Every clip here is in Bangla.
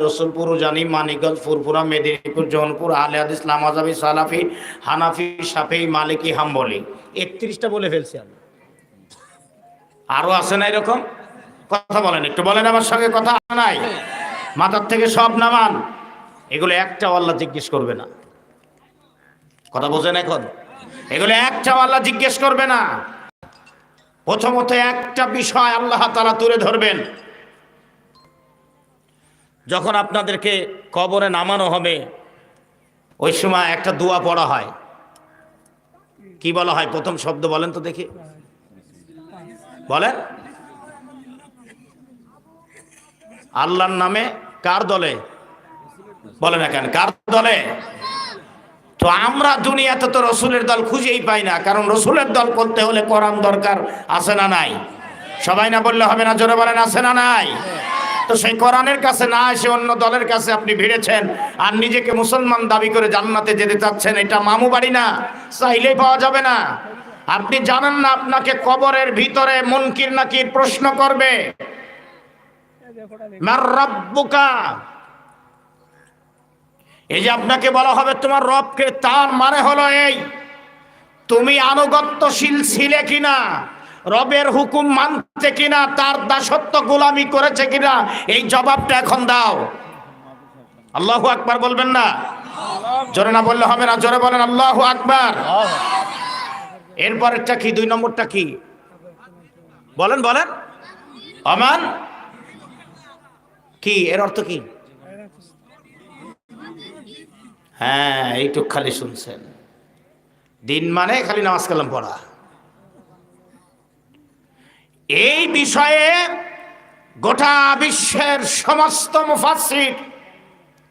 রসুলপুর জানি মানিকগঞ্জ ফুরপুরা মেদিনীপুর জৌনপুর আলে হাদিস লামাজাবি সালাফি হানাফি সাফি মালিকি হাম্বলি। একত্রিশটা বলে ফেলছি আমি। আরও আছে না এরকম? কথা বলেন একটু বলেন আমার সঙ্গে কথা নাই? মাথার থেকে সব নামান। এগুলো একটা আল্লাহ জিজ্ঞেস করবে না। কথা বোঝেন এখন? এগুলো একটা আল্লাহ জিজ্ঞেস করবে না। প্রথমত একটা বিষয় আল্লাহ তালা তুলে ধরবেন। যখন আপনাদেরকে কবরে নামানো হবে, ওই সময় একটা দোয়া পড়া হয়। কি বলা হয়? প্রথম শব্দ বলেন তো দেখি। বলেন। আল্লাহর নামে কার দলে? বলে না কেন? কার দলে? তো আমরা দুনিয়াতে তো রসুলের দল খুঁজেই পাই না, কারণ রসুলের দল করতে হলে কোরআন দরকার, আছে না নাই? সবাই না বললে হবে না? জোরে বলেন, আছে না নাই? তো সেই কোরআনের কাছে না এসে অন্য দলের কাছে আপনি ভিড়েছেন আর নিজেকে মুসলমান দাবি করে জান্নাতে যেতে চাচ্ছেন, এটা মামু বাড়ি না, চাইলেই পাওয়া যাবে না। আপনি জানেন না আপনাকে কবরের ভিতরে মনকির নাকির প্রশ্ন করবে এই যে আপনাকে বলা হবে তোমার রবকে, তার মানে হলো এই, তুমি আনুগত্যশীল ছিলে কিনা? রবের হুকুম মানতে কিনা, তার দাসত্ব গোলামি করেছে কিনা, এই জবাবটা এখন দাও। আল্লাহু আকবার বলবেন না? জোরে না বললে হবে না, জোরে বলেন আল্লাহু আকবার। এরপরেরটা কি, দুই নম্বরটা কি? বলেন বলেন। অমান কি, এর অর্থ কি? হ্যাঁ এইটুক খালি শুনছেন। দিন মানে খালি নামাজ কালাম পড়া। এই বিষয়ে গোটা বিশ্বের সমস্ত মুফাসির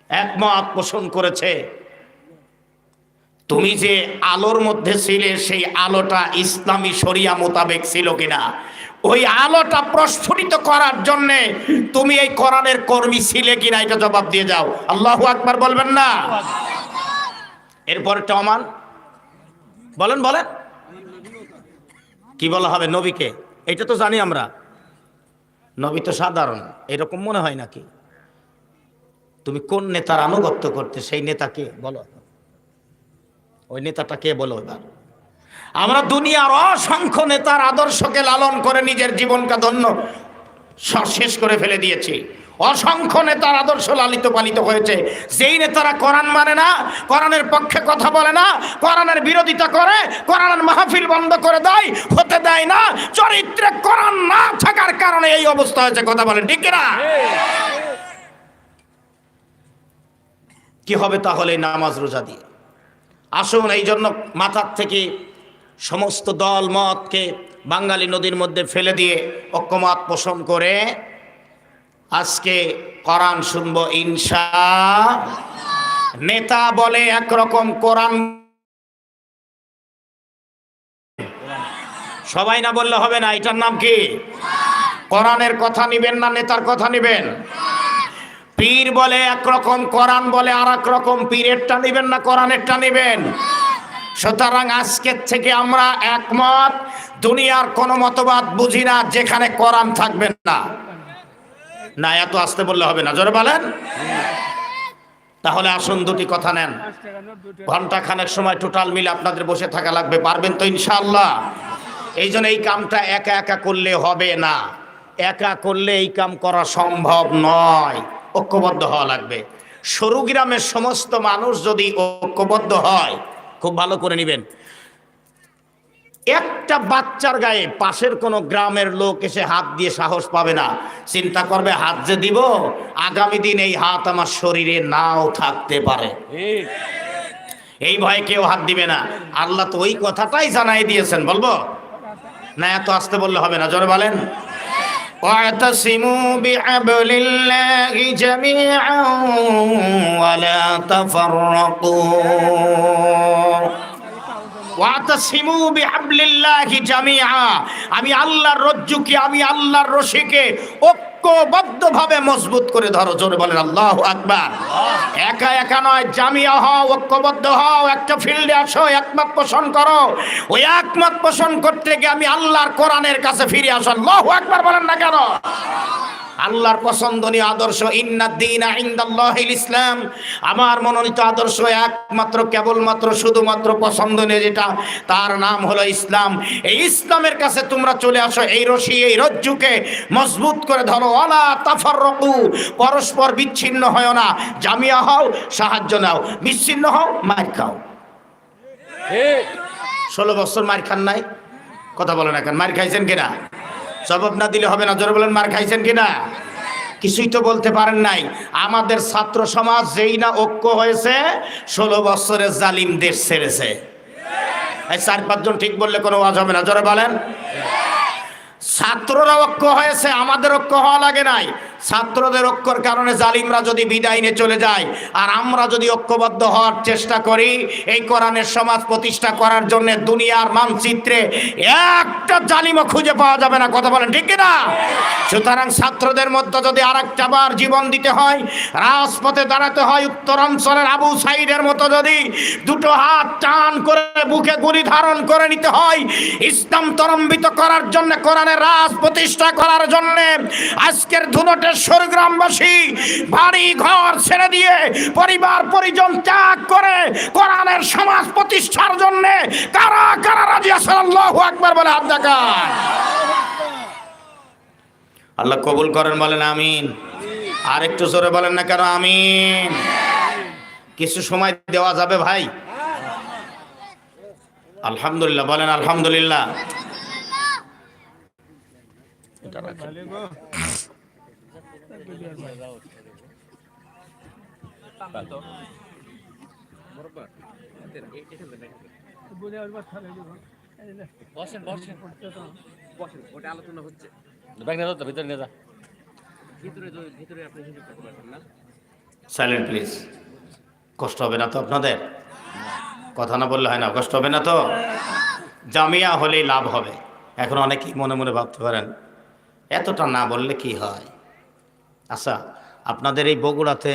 একমত পোষণ করেছে। তুমি যে আলোর মধ্যে ছিলে, সেই আলোটা ইসলামী শরিয়া মোতাবেক ছিল কিনা? ওই আলোটা প্রস্ফুটিত করার জন্য তুমি এই কোরআনের কর্মী ছিলে কিনা, এটা জবাব দিয়ে যাও। আল্লাহু আকবার বলবেন না। এরপরে টমান বলেন বলেন। কি বলা হবে নবীকে? এটা তো জানি আমরা। নবী তো সাধারণ, এরকম মনে হয় নাকি? তুমি কোন নেতার আনুগত্য করতে, সেই নেতাকে বলো। ওই নেতাটাকে বলো এবার? আমরা দুনিয়ার অসংখ্য নেতার আদর্শকে লালন করে নিজের জীবনকে ধন্য শেষ করে ফেলে দিয়েছি। অসংখ্য নেতার আদর্শ লালিত পালিত হয়েছে। যেই নেতারা কোরআন মানে না, কোরআনের পক্ষে কথা বলে না, কোরআনের বিরোধিতা করে, কোরআনের মাহফিল বন্ধ করে দেয়, হতে দেয় না, চরিত্রে কোরআন না থাকার কারণে এই অবস্থা হয়েছে, কথা বলেন, ঠিক না কি হবে তাহলে নামাজ রোজা দিয়ে? আসুন, এই জন্য মাথার থেকে সমস্ত দল, মতকে বাঙালি নদীর মধ্যে ফেলে দিয়ে ঐক্যমত পোষণ করে আজকে কোরআন শুনব ইনসা নেতা বলে একরকম কোরআন। সবাই না বললে হবে না, এটার নাম কি? কোরআনের কথা নিবেন না, নেতার কথা নিবেন? পীর বলে একরকম, কোরআন বলে আর এক রকম পীরেরটা নিবেন না, কোরআনেরটা নিবেন? সুতরাং আজকের থেকে আমরা একমত, দুনিয়ার কোনো মতবাদ বুঝি না যেখানে কোরআন থাকবেন না। না, এত আসতে বললে হবে না। জোরে বলেন। তাহলে আসুন, দুটি কথা নেন। ঘণ্টা খানেক সময় টোটাল মিলে আপনাদের বসে থাকা লাগবে, পারবেন তো ইনশাআল্লাহ? এই জন্য এই কামটা একা একা করলে হবে না। একা করলে এই কাম করা সম্ভব নয়। ঐক্যবদ্ধ হওয়া লাগবে। সরু গ্রামের সমস্ত মানুষ যদি ঐক্যবদ্ধ হয়, খুব ভালো করে নেবেন। একটা বাচ্চার গায়ে পাশের কোনো গ্রামের লোক এসে হাত দিয়ে সাহস পাবে না চিন্তা করবে হাত যে দিব আগামী দিন এই হাত আমার শরীরে নাও থাকতে পারে এই ভয়ে কেউ হাত দিবে না আল্লাহ তো ওই কথাটাই জানাই দিয়েছেন বলবো না এত আসতে বললে হবে না জোরে বলেন واعتصموا بحبل الله جميعا ولا تفرقوا ওয়াতাসিমু বিহাবলিল্লাহি জামিআ আমি আল্লাহর রজ্জুকে, আমি আল্লাহর রশিকে ঐক্যবদ্ধভাবে মজবুত করে ধরো, জোরে বলেন আল্লাহু আকবার। একা একা নয় জামিয়া হও, ঐক্যবদ্ধ হও, একটা ফিল্ডে আসো, একমত পোষণ করো। ওই একমত পোষণ করতে গিয়ে আমি আল্লাহর কোরআনের কাছে ফিরে আসো। আল্লাহু আকবার বলেন না কেন? আল্লাহর পছন্দনীয় আদর্শ ইন্নাদ্দিন ইনদাল্লাহিল ইসলাম আমার মনোনীত আদর্শ একমাত্র কেবলমাত্র শুধুমাত্র পছন্দনীয় যেটা তার নাম হলো ইসলাম। এই ইসলামের কাছে তোমরা চলে আসো এই রশি এই রজ্জুকে মজবুত করে ধরো। অলা তাফাররকু পরস্পর বিচ্ছিন্ন হয় না। জামিয়া হও সাহায্য নাও। বিচ্ছিন্ন হও মার খাও। ষোলো বছর মার খান নাই? কথা বলেন এখন মার খাইছেন কিনা? জবাব না দিলে হবে না। জোরে বলেন, মার খাইছেন কিনা? কিছুই তো বলতে পারেন নাই। আমাদের ছাত্র সমাজ যেই না ঐক্য হয়েছে, ষোলো বছরের জালিম দেশ ছেড়েছে। এই চার পাঁচজন ঠিক বললে কোনো আওয়াজ হবে না। জোরে বলেন। ছাত্ররা ঐক্য হয়েছে, আমাদের ঐক্য হওয়া লাগে নাই। ছাত্রদের ঐক্যর কারণে জালিমরা যদি বিদায় নিয়ে চলে যায়, আর আমরা যদি ঐক্যবদ্ধ হওয়ার চেষ্টা করি, এই কোরআনের সমাজ প্রতিষ্ঠা করার জন্য দুনিয়ার মানচিত্রে একটা জালিমও খুঁজে পাওয়া যাবে না। কথা বলেন ঠিক না সুতরাং ছাত্রদের মধ্যে যদি আর বার জীবন দিতে হয়, রাজপথে দাঁড়াতে হয়, উত্তরাঞ্চলের আবু সাইডের মতো যদি দুটো হাত টান করে বুকে গুলি ধারণ করে নিতে হয়, ইসলাম তরম্বিত করার জন্য, কোরআনের রাজ প্রতিষ্ঠা করার জন্য, আজকের ধুনটের গ্রামবাসী বাড়ি ঘর ছেড়ে দিয়ে পরিবার পরিজন ত্যাগ করে কোরআনের সমাজ প্রতিষ্ঠার জন্য কারা কারা রাজি আছেন? আল্লাহু আকবার বলে হাত আল্লাহ কবুল করেন বলেন আমিন। আর একটু জোরে বলেন না কেন আমিন। কিছু সময় দেওয়া যাবে ভাই। আলহামদুলিল্লাহ বলেন আলহামদুলিল্লাহ। এটা রাখেন। বসেন বসেন। বসেন ওটা আলোচনা হচ্ছে। ব্যাগ নিয়ে যাও তো, ভিতরে নিয়ে যা। ভিতরে ভিতরে আপনি সুযোগ করতে পারবেন না। সাইলেন্ট প্লিজ কষ্ট হবে না তো আপনাদের? কথা না বললে হয় না কষ্ট হবে না তো? জামিয়া হলেই লাভ হবে। এখন অনেকেই মনে মনে ভাবতে পারেন এতটা না বললে কি হয়? আচ্ছা আপনাদের এই বগুড়াতে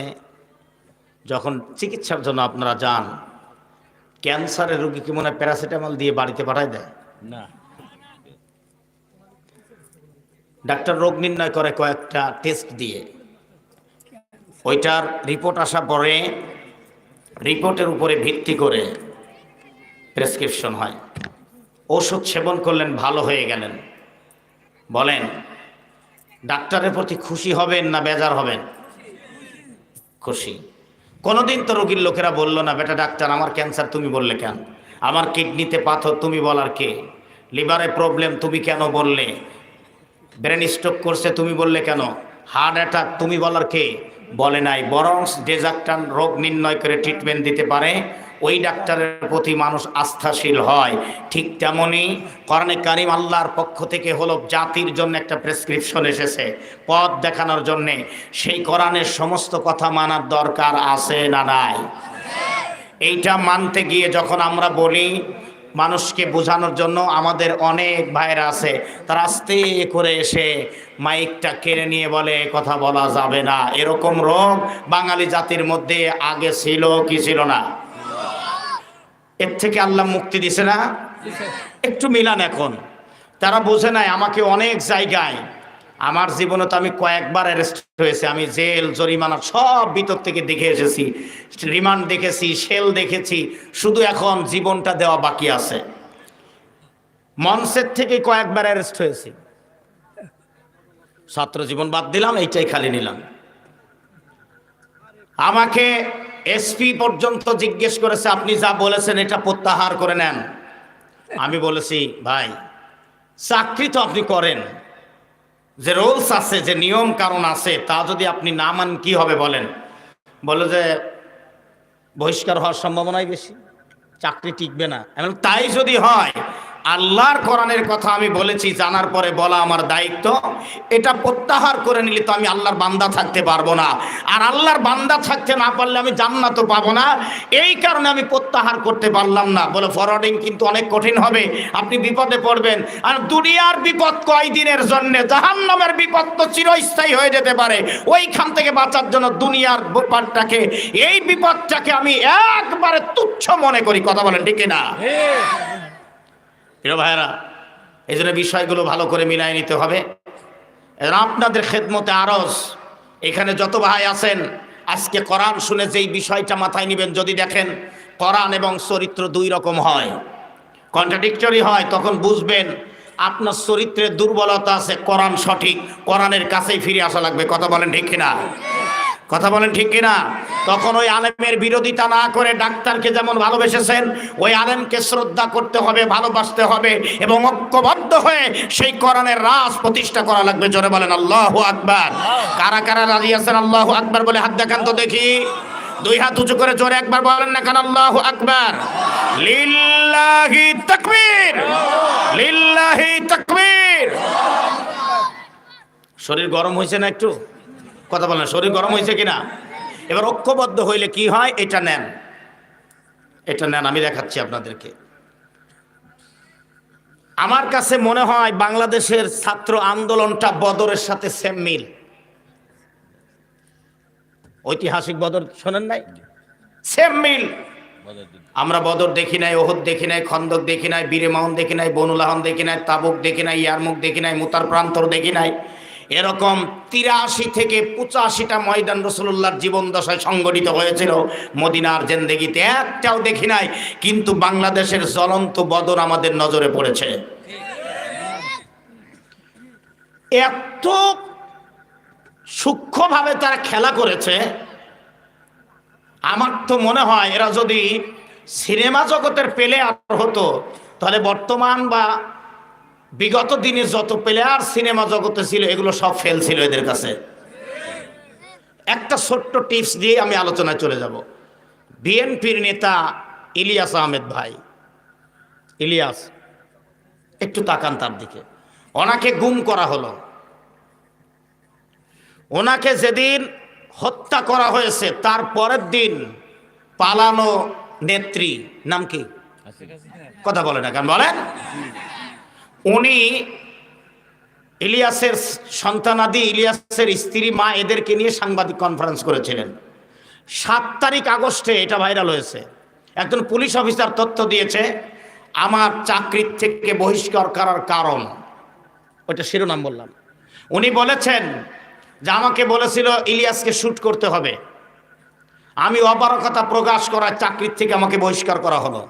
যখন চিকিৎসার জন্য আপনারা যান ক্যান্সারের রুগী কি মনে হয় প্যারাসিটামল দিয়ে বাড়িতে পাঠায় দেয়? না। ডাক্তার রোগ নির্ণয় করে কয়েকটা টেস্ট দিয়ে। ওইটার রিপোর্ট আসা পরে রিপোর্টের উপরে ভিত্তি করে প্রেসক্রিপশন হয়। ওষুধ সেবন করলেন ভালো হয়ে গেলেন। বলেন ডাক্তারের প্রতি খুশি হবেন না বেজার হবেন? খুশি। কোনোদিন তো রোগীর লোকেরা বলল না, বেটা ডাক্তার, আমার ক্যান্সার তুমি বললে কেন? আমার কিডনিতে পাথর, তুমি বলার কে? লিভারে প্রবলেম, তুমি কেন বললে? ব্রেন স্ট্রোক করছে, তুমি বললে কেন? হার্ট অ্যাটাক, তুমি বলার কে? বলে নাই। বরং ডাক্তার রোগ নির্ণয় করে ট্রিটমেন্ট দিতে পারে ওই ডাক্তারের প্রতি মানুষ আস্থাশীল হয়। ঠিক তেমনই করণে কারিম আল্লাহর পক্ষ থেকে হলো জাতির জন্য একটা প্রেসক্রিপশন এসেছে। পথ দেখানোর জন্যে। সেই কোরআনের সমস্ত কথা মানার দরকার আছে না নাই? এইটা মানতে গিয়ে যখন আমরা বলি মানুষকে বোঝানোর জন্য আমাদের অনেক ভাইরা আছে, তারা আস্তে করে এসে মাইকটা কেড়ে নিয়ে বলে কথা বলা যাবে না। এরকম রোগ বাঙালি জাতির মধ্যে আগে ছিল কি ছিল না? এর থেকে আল্লাহ মুক্তি দিছে না? একটু মিলান এখন। তারা বোঝে নাই আমাকে অনেক জায়গায়, আমার জীবনে তো আমি কয়েকবার অ্যারেস্ট হয়েছে, আমি জেল, জরিমানা সব ভিতর থেকে দেখে এসেছি। রিমান্ড দেখেছি, সেল দেখেছি, শুধু এখন জীবনটা দেওয়া বাকি আছে। মঞ্চের থেকে কয়েকবার অ্যারেস্ট হয়েছি। ছাত্র জীবন বাদ দিলাম, এইটাই খালি নিলাম। আমাকে এসপি পর্যন্ত জিজ্ঞেস করেছে, আপনি যা বলেছেন এটা প্রত্যাহার করে নেন। আমি বলেছি, ভাই, চাকরি তো আপনি করেন। যে রোলস আছে, যে নিয়ম কারণ আছে, তা যদি আপনি না মান কি হবে বলেন? বলে যে, বহিষ্কার হওয়ার সম্ভাবনাই বেশি। চাকরি টিকবে না। তাই যদি হয় আল্লাহর কোরআনের কথা আমি বলেছি, জানার পরে বলা আমার দায়িত্ব। এটা প্রত্যাহার করে নিলে তো আমি আল্লাহর বান্দা থাকতে পারব না। আর আল্লাহর বান্দা থাকতে না পারলে আমি জান্নাতও পাবো না। এই কারণে আমি প্রত্যাহার করতে পারলাম না। বলে ফরওয়ার্ডিং কিন্তু অনেক কঠিন হবে। আপনি বিপদে পড়বেন। আর দুনিয়ার বিপদ কয়দিনের জন্যে? জাহান্নামের বিপদ তো চিরস্থায়ী হয়ে যেতে পারে। ওইখান থেকে বাঁচার জন্য দুনিয়ার ব্যাপারটাকে, এই বিপদটাকে আমি একবারে তুচ্ছ মনে করি। কথা বলেন ঠিক না প্রিয় ভাইরা এই জন্য বিষয়গুলো ভালো করে মিলাই নিতে হবে। আপনাদের খেদমতে আরজ। এখানে যত ভাই আছেন, আজকে কোরআন শুনে যেই বিষয়টা মাথায় নেবেন, যদি দেখেন কোরআন এবং চরিত্র দুই রকম হয়। কন্ট্রাডিক্টরি হয়, তখন বুঝবেন আপনার চরিত্রের দুর্বলতা আছে, কোরআন সঠিক, কোরআনের কাছেই ফিরে আসা লাগবে। কথা বলেন ঠিক কিনা? কথা বলেন ঠিক কিনা? তখন ওই আলেমের বিরোধিতা না করে ডাক্তারকে যেমন ভালোবেসেছেন, ওই আলেমকে শ্রদ্ধা করতে হবে, ভালোবাসতে হবে এবং ঐক্যবদ্ধ হয়ে সেই কোরআনের রাজ প্রতিষ্ঠা করা লাগবে। জোরে বলেন, আল্লাহ আকবার। কারা কারা রাজি আছেন আল্লাহ আকবার বলে হাত দেখান তো দেখি। দুই হাত উঁচু করে জোরে একবার বলেন না কেন আল্লাহ আকবার? লিল্লাহি তাকবীর! লিল্লাহি তাকবীর! শরীর গরম হয়েছে না একটু? কথা বলেন শরীর গরম হয়েছে কিনা? এবার ঐক্যবদ্ধ হইলে কি হয়? এটা নেন। এটা নেন, আমি দেখাচ্ছি আপনাদেরকে। আমার কাছে মনে হয় বাংলাদেশের ছাত্র আন্দোলনটা বদরের সাথে সেম মিল। ঐতিহাসিক বদর শোনেন নাই? সেম মিল। আমরা বদর দেখি নাই, ওহদ দেখি নাই, খন্দক দেখি নাই বীরে মাউন দেখি নাই বনুলাহন দেখি নাই, তাবুক দেখি নাই, ইয়ারমুখ দেখি নাই, মুতার প্রান্তর দেখি নাই। এরকম তিরাশি থেকে পঁচাশিটা ময়দান রসুল্লাহর জীবন দশায় সংগঠিত হয়েছিল। মদিনার জেন্দেগিতে একটাও দেখি নাই, কিন্তু বাংলাদেশের জ্বলন্ত বদর আমাদের নজরে পড়েছে। এত সূক্ষ্মভাবে তারা খেলা করেছে, আমার তো মনে হয় এরা যদি সিনেমা জগতের প্লেয়ার হতো, তাহলে বর্তমান বা বিগত দিনে যত প্লেয়ার সিনেমা জগতে ছিল এগুলো সব ফেল ছিল এদের কাছে। একটা ছোট্ট টিপস দিয়ে আমি আলোচনায় চলে যাব। বিএনপির নেতা ইলিয়াস আহমেদ ভাই ইলিয়াস একটু তাকান তার দিকে। ওনাকে গুম করা হলো। ওনাকে যেদিন হত্যা করা হয়েছে তার পরের দিন পালানো নেত্রী নাম কি? কথা বলে না কেন? বলেন। উনি ইলিয়াসের সন্তানাদি ইলিয়াসের স্ত্রী, মা এদেরকে নিয়ে সাংবাদিক কনফারেন্স করেছিলেন। সাত তারিখ আগস্টে এটা ভাইরাল হয়েছে। একজন পুলিশ অফিসার তথ্য দিয়েছে, আমার চাকরির থেকে বহিষ্কার করার কারণ। ওইটা শিরোনাম বললাম। উনি বলেছেন যে আমাকে বলেছিল, ইলিয়াসকে শ্যুট করতে হবে। আমি অপারকতা প্রকাশ করার চাকরির থেকে আমাকে বহিষ্কার করা হলো।